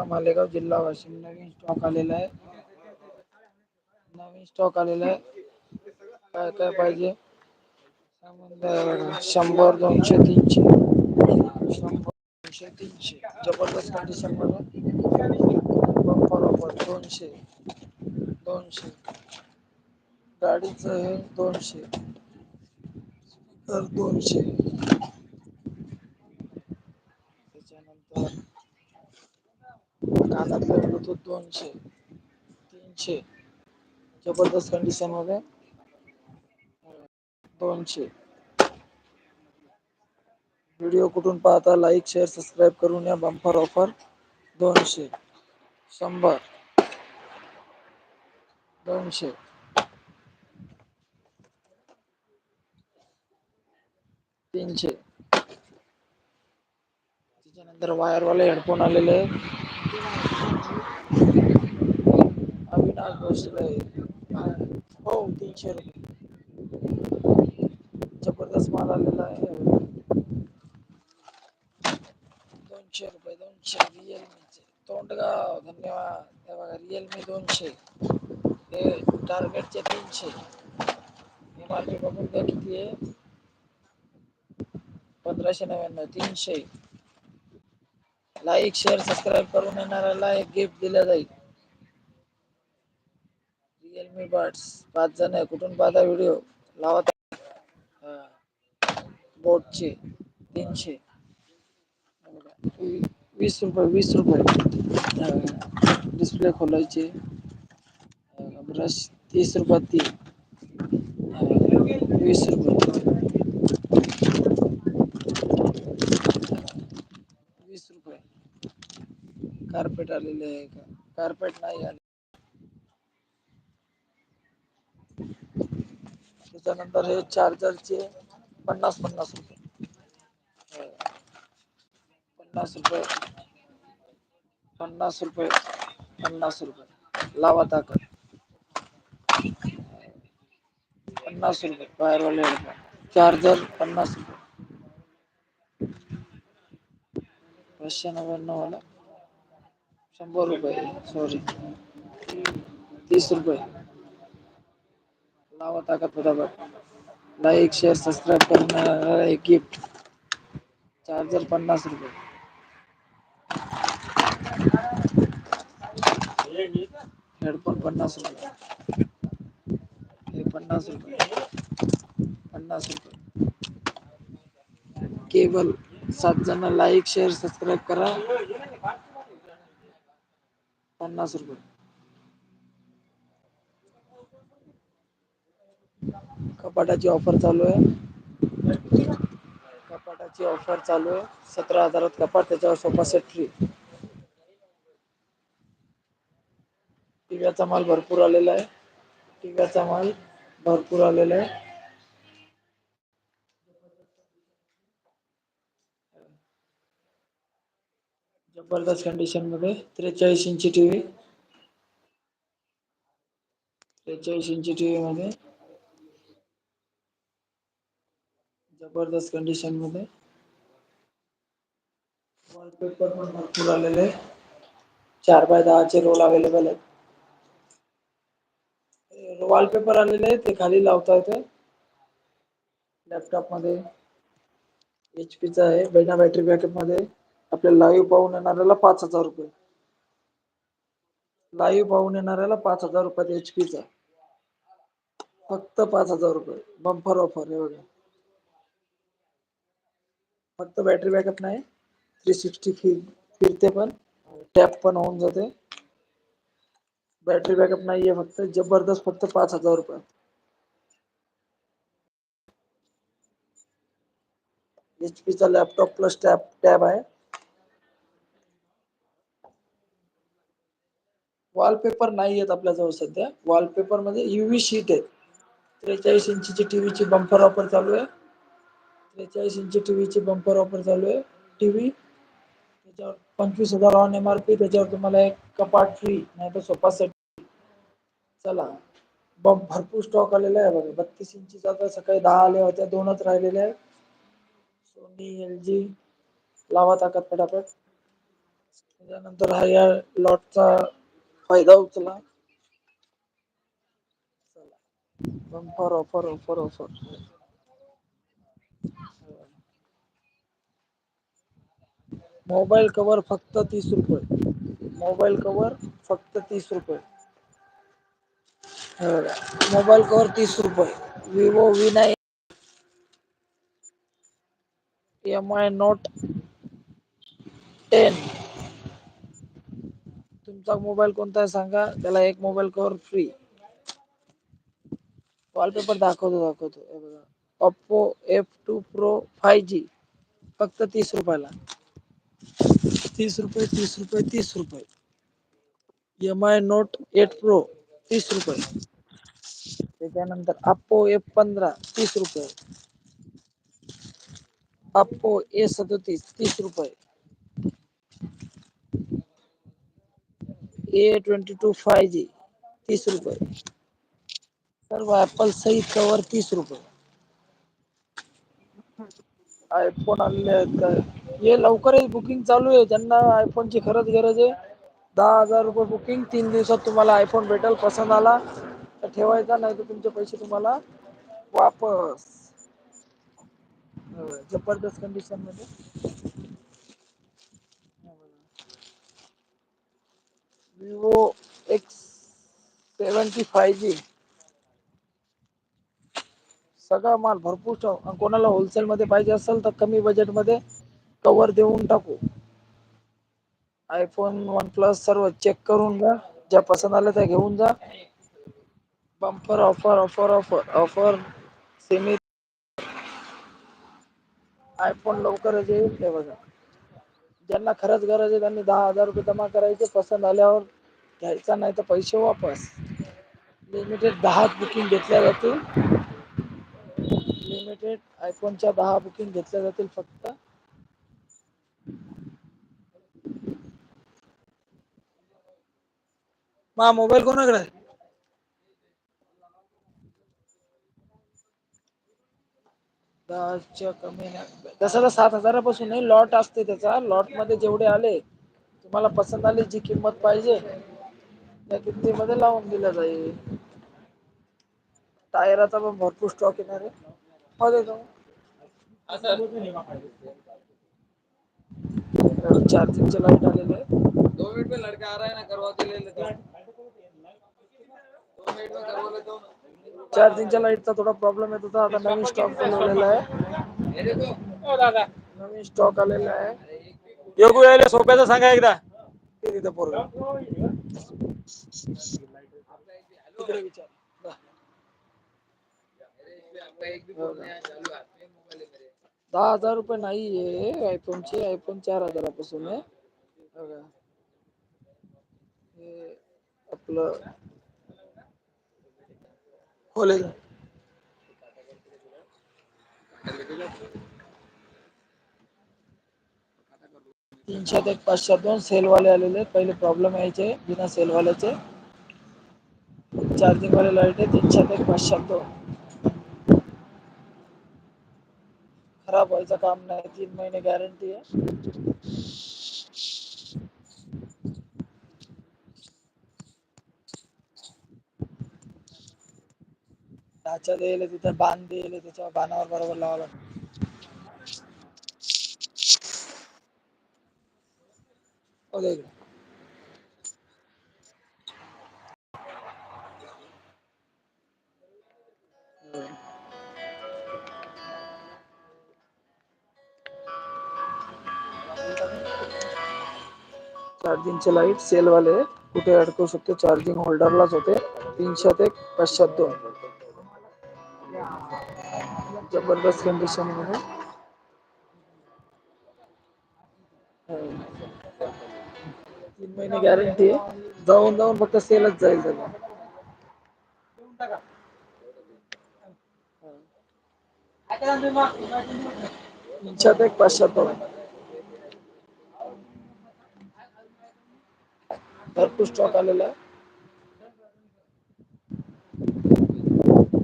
तालुका मालेगाव जिल्हा वाशिम नवीन स्टॉक आलेला आहे. नवीन स्टॉक आलेला आहे. काय काय पाहिजे? शंभर दोनशे तीनशे. शंभर दोनशे तीनशे. जबरदस्त कंडिशनमध्ये. बरोबर दोनशे. दोनशे. गाडीच हे दोनशे. तर दोनशे. त्याच्यानंतर कानातले ब्लूटूथ दोनशे तीनशे जबरदस्त कंडिशनमध्ये दोनशे. व्हिडिओ कुठून पाहता लाईक शेअर सबस्क्राईब करून या बंपर ऑफर दोनशे. शंभर. दोनशे. तीनशे. त्याच्यानंतर वायरवाले हेडफोन आलेले आहेत. अविनाश भोसले हो तीनशे रुपये ज़बरदस्त माल आलेला आहे दोनशे रुपये दोनशे रिअलमीचे तोंडगाव धन्यवाद हे बघा रिअलमी दोनशे हे टार्गेटचे तीनशे आर पी बघून घ्या किती आहे पंधराशे नव्याण्णव तीनशे लाईक शेअर सबस्क्राईब करून येणाऱ्याला एक गिफ्ट दिलं जाईल. रिअलमी बर्ड्स पाच जण आहे. कुठून पाहता व्हिडिओ लावत बोटचे तीनशे. वीस रुपये वीस रुपये. डिस्प्ले खोलायचे. ब्रश तीस रुपये तीन. वीस रुपये वीस रुपये कार्पेट आलेले आहे का? कार्पेट नाही आले. त्याच्यानंतर हे चार्जरचे पन्नास पन्नास रुपये. हो. पन्नास रुपये. पन्नास रुपये. पन्नास रुपये. लावा ताकद. पन्नास रुपये. बाहेरवाले चार्जर पन्नास रुपये. पाचशे नव्याण्णव वाला शंभर रुपये सॉरी तीस रुपये. लावा ताकद फटाफट. लाईक शेअर सबस्क्राईब करून एक गिफ्ट चार्जर पन्नास रुपये. हेडफोन पन्नास रुपये. हे पन्नास रुपये. पन्नास रुपये. केबल सात जण लाईक शेअर सबस्क्राईब करा. पन्नास रुपये. कपाटाची ऑफर चालू आहे. कपाटाची ऑफर चालू आहे. सतरा हजारात कपाट त्याच्यावर सोफा सेट फ्री टिव्याचा माल भरपूर आलेला आहे. टिव्याचा माल भरपूर आलेला आहे. जबरदस्त कंडिशनमध्ये. त्रेचाळीस इंची टीव्ही त्रेचाळीस इंची टीव्ही मध्ये. जबरदस्त कंडिशनमध्ये. वॉलपेपर पण भरपूर आलेले चार बाय दहाचे रोल अवेलेबल आहेत. वॉलपेपर आलेले आहेत ते खाली लावता येते लॅपटॉपमध्ये. एच पीचा आहे बेना बॅटरी बॅकअपमध्ये. आपल्याला लाईव्ह पाहून पाच हज़ार रुपये. लाईव्ह पाहून पाच हज़ार रुपयात एच पीचा फक्त हज़ार रुपये. बंपर ऑफ़र आहे बघा. फक्त बॅटरी बॅकअप नाही. थ्री फिर, फिरते जाते. ज़बरदस्त फक्त पाच हज़ार रुपये एच पीचा लॅपटॉप प्लस टॅब टॅब आहे. वॉलपेपर नाही आहेत आपल्याजवळ सध्या. वॉलपेपरमध्ये युव्ही शीट आहे. त्रेचाळीस इंचीची टीव्हीची बंपर ऑफर चालू आहे. त्रेचाळीस इंची टीव्हीची बंपर ऑफर चालू आहे. टीव्ही त्याच्यावर पंचवीस हजार ऑन एम आर पी त्याच्यावर तुम्हाला एक कपाट फ्री नाही तर सोफा सेट चला बम भरपूर स्टॉक आलेला आहे बघा. बत्तीस इंचीचा तर सकाळी दहा आल्या होत्या दोनच राहिलेल्या आहेत. सोनी एल जी लावा ताकद फटाफट त्याच्यानंतर हा या लॉटचा फायदा उचला bumper offer offer offer mobile cover फक्त तीस रुपये. मोबाईल कवर फक्त तीस रुपये. मोबाईल कवर तीस रुपये. Vivo V nine M I note ten mobile कोणता आहे सांगा? त्याला एक मोबाईल कवर फ्री वॉलपेपर दाखवतो दाखवतो. हे बघा. Oppo F two pro five G फक्त तीस रुपयाला. तीस रुपये तीस रुपये तीस रुपये. M I note eight pro तीस रुपये. त्याच्यानंतर अप्पो एफ़ पंधरा, तीस रुपये. अप्पो ए सदतीस, तीस रुपये. A twenty two five G तीस रुपये. सर्व ऍपल सहित कवर तीस रुपये. आयफोन आलेले आहेत काय? हे लवकरच बुकिंग चालू आहे. ज्यांना आयफोनची खरंच गरज आहे दहा हजार रुपये बुकिंग तीन दिवसात तुम्हाला आयफोन भेटेल. पसंत आला तर ठेवायचा नाही तर तुमचे पैसे तुम्हाला वापस. जबरदस्त कंडिशनमध्ये. Vivo X seventy five G सगळा माल भरपूर स्टॉक कोणाला होलसेलमध्ये पाहिजे असेल तर कमी बजेटमध्ये कवर देऊन टाकू. आयफोन वन प्लस सर्व चेक करून घ्या. ज्या पसंत आल्या त्या घेऊन जा. Bumper offer offer offer offer semi iPhone लवकरच येईल ते बघा. ज्यांना खरंच गरज आहे त्यांनी दहा हजार रुपये जमा करायचे पसंत आल्यावर घ्यायचा नाही तर पैसे वापस. लिमिटेड दहाच बुकिंग घेतल्या जातील. लिमिटेड आयफोनच्या दहा बुकिंग घेतल्या जातील फक्त. मा मोबाईल कोणाकडे दहाच्या कमी नाही. तसा तर सात हजारापासून लॉट असते त्याचा. लॉटमध्ये जेवढे आले तुम्हाला पसंत आली जी किंमत पाहिजे त्या किमतीमध्ये लावून दिलं जाईल. टायराचा पण भरपूर स्टॉक येणार आहे. हो देतो चार्जिंगचे लाइट आलेले आहे दो मिनिट में लडका आ रहा है ना करवा के ले लेता हूं। चार्जिंगच्या लाईटचा थोडा प्रॉब्लेम येत होता. आता नवीन स्टॉक बनवलेला आहे. नवीन स्टॉक आलेला आहे. योगू यायला सोप्याचा सांगा एकदा. ते तिथं पोरग. तिकडे विचार. दहा हजार रुपये नाहीये आयफोनचे आयफोन चार हजारापासून आहे. आपलं खोले। तीनशे ते पाचशे दोन सेलवाले आलेले पहिले प्रॉब्लेम यायचे बिना सेलवाल्याचे चार्जिंग वाले लाईट आहे तीनशे एक पाचशे दोन। खराब व्हायचं काम नाही, तीन महिने गॅरंटी आहे। टाचा दिले तिथे बांध दिले त्याच्या बाणावर बरोबर लावाला हो चार्जिंगचे लाइट सेलवाले कुठे अडकू शकते? चार्जिंग होल्डरलाच होते. तीनशे ते पाचशे दोन ज़बरदस्त कंडिशन मध्ये तीन महिने गॅरंटी आहे जाऊन जाऊन फक्त सेलच जाईल त्या एक भरपूर स्टॉक आलेला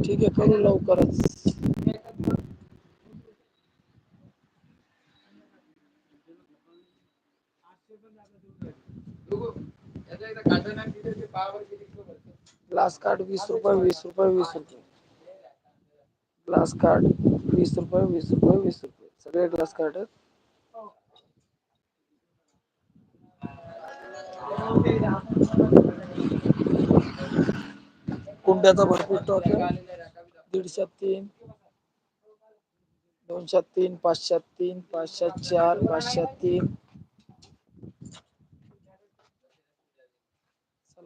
ठीक आहे, करू लवकरच. ग्लास कार्ड वीस रुपये वीस रुपये वीस रुपये. ग्लास कार्ड वीस रुपये वीस रुपये वीस रुपये. सगळे ग्लास कार्ड कुंड्याचा भरपूर स्टॉक दीडशात दीडशे तीन दोनशे तीन पाचशे तीन पाचशे चार पाचशे तीन.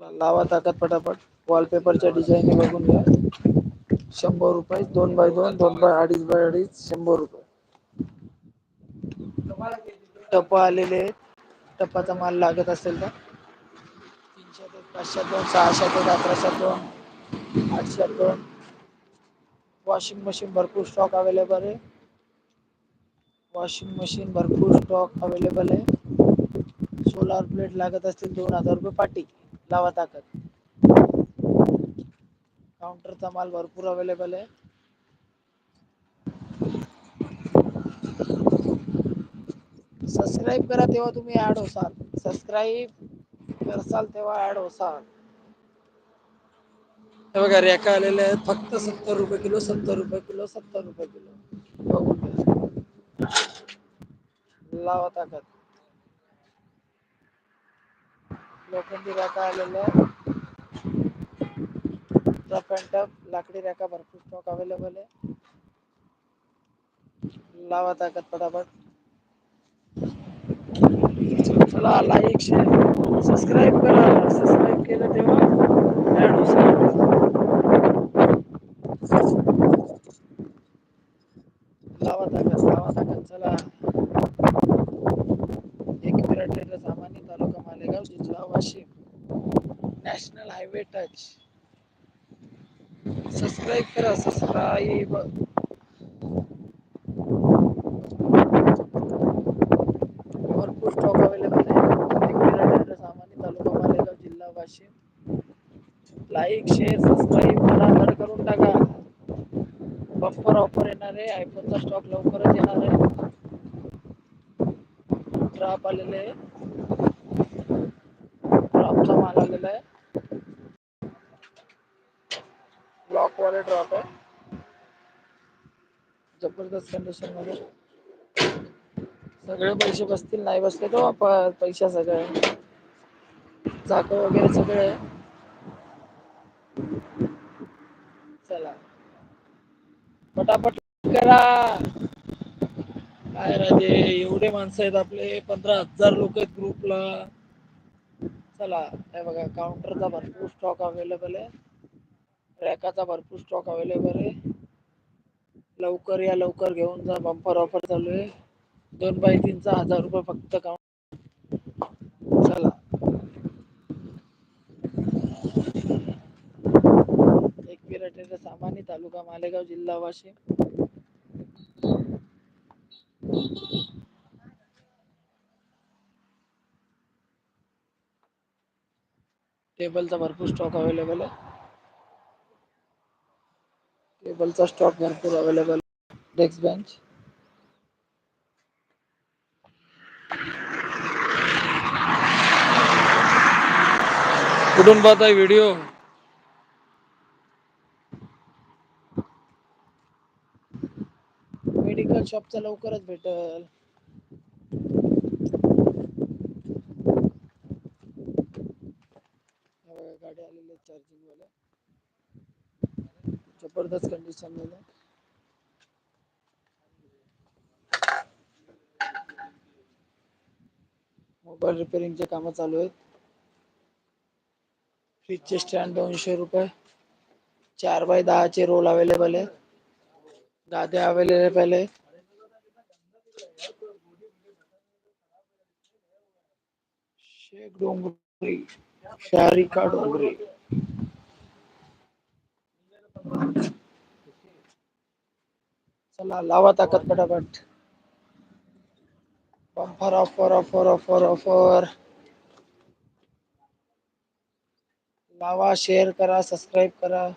लावा ताकद पटापट. वॉलपेपरच्या डिझाईन बघून घ्या. शंभर रुपये दोन बाय दोन दोन बाय अडीच बाय अडीच शंभर रुपये. टप आलेले टप्पाचा माल लागत असेल तर. तीनशे दोन पाचशे दोन सहाशे दोन अकराशे दोन आठशे दोन वॉशिंग मशीन भरपूर स्टॉक अवेलेबल आहे. वॉशिंग मशीन भरपूर स्टॉक अवेलेबल आहे. सोलार प्लेट लागत असतील दोन हजार रुपये पाटी. लावा ताकद. काउंटरचा माल भरपूर अवेलेबल आहे. सबस्क्राईब करा तेव्हा तुम्ही ऍड होसाल. सबस्क्राईब करसाल तेव्हा ऍड होसाल. हे बघा रेका आलेले आहेत. फक्त सत्तर रुपये किलो सत्तर रुपये किलो सत्तर रुपये किलो. बघून. लावा ताकद. लोखंडी रॅका आलेल्या आहेत रफ अँड टफ लाकडी रॅका भरपूर स्टॉक अवेलेबल आहे. लावा ताकद पटापट चला लाईक शेअर सबस्क्राईब करा. सबस्क्राईब केलं तेव्हा ऍड होईल लावा ताकद लावा ताकद चला एक मिनिट रेल्वे सामान्य तालुका मालेगाव जिल्हा Washim national highway touch subscribe करा सबस्क्राईब भरपूर स्टॉक अवेलेबल आहे. सामान्य तालुका मालेगाव जिल्हा वाशिम. लाईक शेअर सबस्क्राईब फटाफट करून टाका. बफर ऑफर येणार आहे. आयफोनचा स्टॉक लवकरच येणार आहे. ड्रॉप आलेले आहे. ड्रॉपचा माल आलेला आहे. ब्लॉक वाले ड्रॉप आहे जबरदस्त कंडिशनमध्ये। सगळे पैसे बसतील नाही बसले तो पैसा सगळे जाक वगैरे सगळे चला. पटापट करा. काय राजे एवढे माणसं आहेत आपले. पंधरा हजार लोक आहेत ग्रुपला चला. हे बघा काउंटरचा भरपूर स्टॉक अवेलेबल आहे. रॅकाचा भरपूर स्टॉक अवेलेबल आहे. लवकर या लवकर घेऊन जा. बंपर ऑफर चालू आहे. दोन बाय तीनचा हजार रुपये फक्त काउंट चला. एक पिराटे सामान्य तालुका मालेगाव जिल्हा वाशिम. टेबलचा भरपूर स्टॉक अवेलेबल आहे. टेबलचा स्टॉक भरपूर अवेलेबल डेस्क बेंच कुठून पाहताय व्हिडिओ मेडिकल शॉपचा लवकरच भेटल. ज़बरदस्त कंडिशन मध्ये मोबाईल रिपेअरिंगचे कामं चालू आहेत. फ्रीजचे स्टँड दोनशे रुपये. चार बाय दहाचे रोल अवेलेबल आहेत. गाद्या अवेलेबल आहेत शेख डोंगरी, शारिका डोंगरी. चला लावा ताकद पटापट. Bumper offer offer offer offer लावा शेअर करा सबस्क्राईब करा.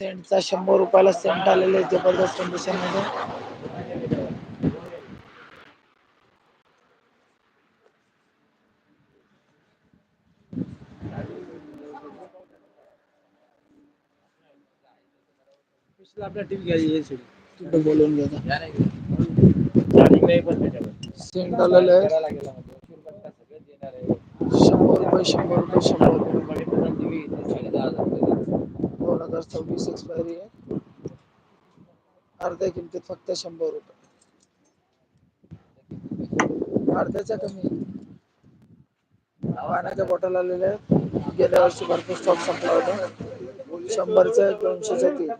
सेंटचा शंभर रुपयाला सेंट आलेले जबरदस्त कंडिशनमध्ये. आपल्या टीव्ही घ्यायची तिकडे बोलवून घ्या सेंट आलेलं आहे. शंभर रुपये शंभर रुपये शंभर रुपये. दोन हजार सव्वीस एक्सपायरी आहे. अर्ध्या किमतीत फक्त शंभर रुपये. अर्ध्याच्या कमी. पाण्याच्या बॉटल आलेल्या आहेत. गेल्या वर्षी भरपूर स्टॉक संपला होता. शंभरच्या दोनशेच्या तीन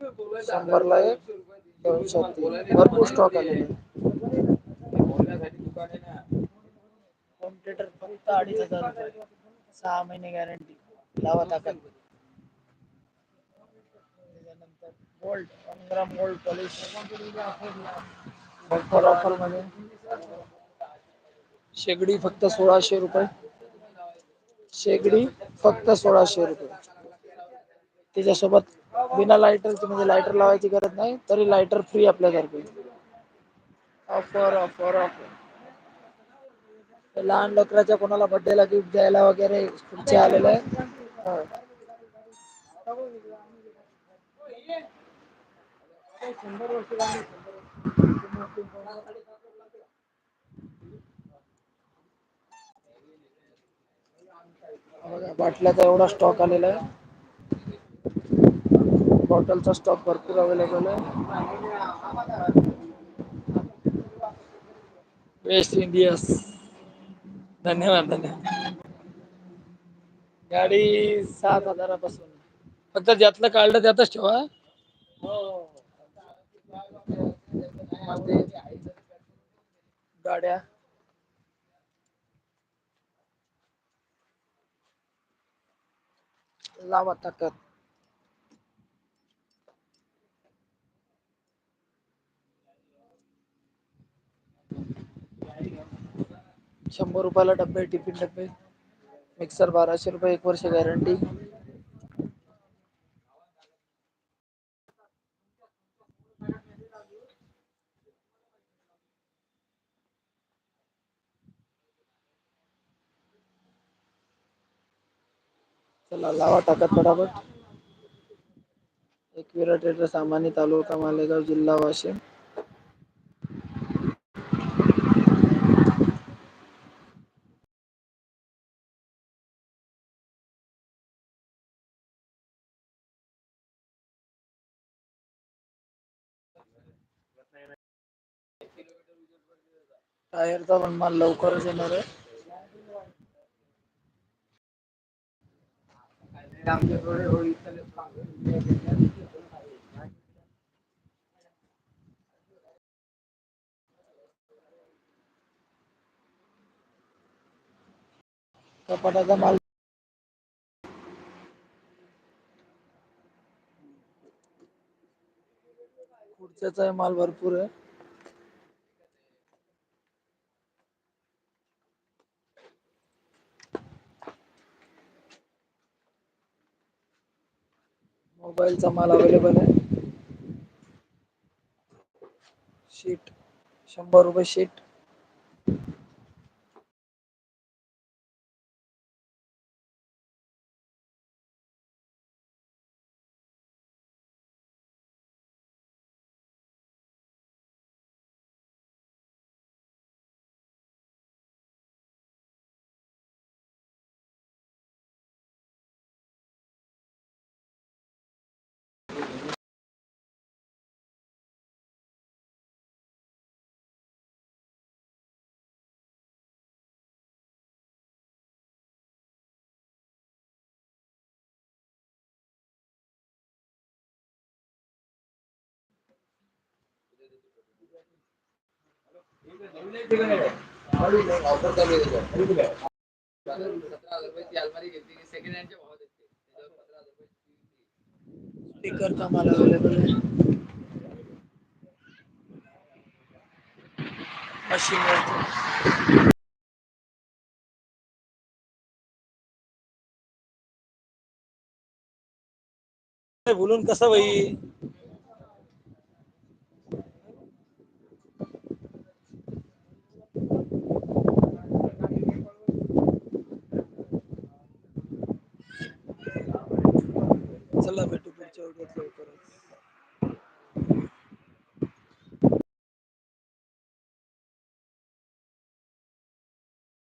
शंभरला एक दोनशे तीन. भरपूर स्टॉक आलेला आहे होम थिएटर फक्त अडीच हजार रुपये. सहा महिने गॅरंटी लावा ताकद. त्याच्यानंतर gold one gram gold polish offer ऑफरमध्ये. शेगडी फक्त सोळाशे रुपये. शेगडी फक्त सोळाशे रुपये. त्याच्यासोबत बिना लायटरची म्हणजे लायटर लावायची गरज नाही तरी लायटर फ्री आपल्यासारखे. ऑफर ऑफर ऑफर लहान लेकराच्या कोणाला बर्थडेला गिफ्ट द्यायला वगैरे पुढचे आलेले आहे. बाटल्याचा एवढा स्टॉक आलेला आहे. बॉटलचा स्टॉक भरपूर अवेलेबल आहे. वेस्ट इंडियस धन्यवाद धन्यवाद. गाडी सात हजारापासून. फक्त ज्यातलं काढलं त्यातच ठेवा. मध्ये गाड्या. लावा ताकद. शंभर रुपयाला डब्बे टिफिन डब्बे. मिक्सर बाराशे रुपये एक वर्ष गॅरंटी चला लावा टाकत फटाफट. एकविरा ट्रेडर सामान्य तालुका मालेगाव जिल्हा वाशिम. टायरचा पण माल लवकरच येणार आहे. कपाटाचा माल खुर्च्याचा माल भरपूर आहे. मोबाईलचा माल अवेलेबल आहे. शीट शंभर रुपये शीट स्पीकरचा माल अवेलेबल आहे मशीन बोलून कसं होईल चला भेटू पुढच्या पुढच्या व्हिडिओत लवकरच.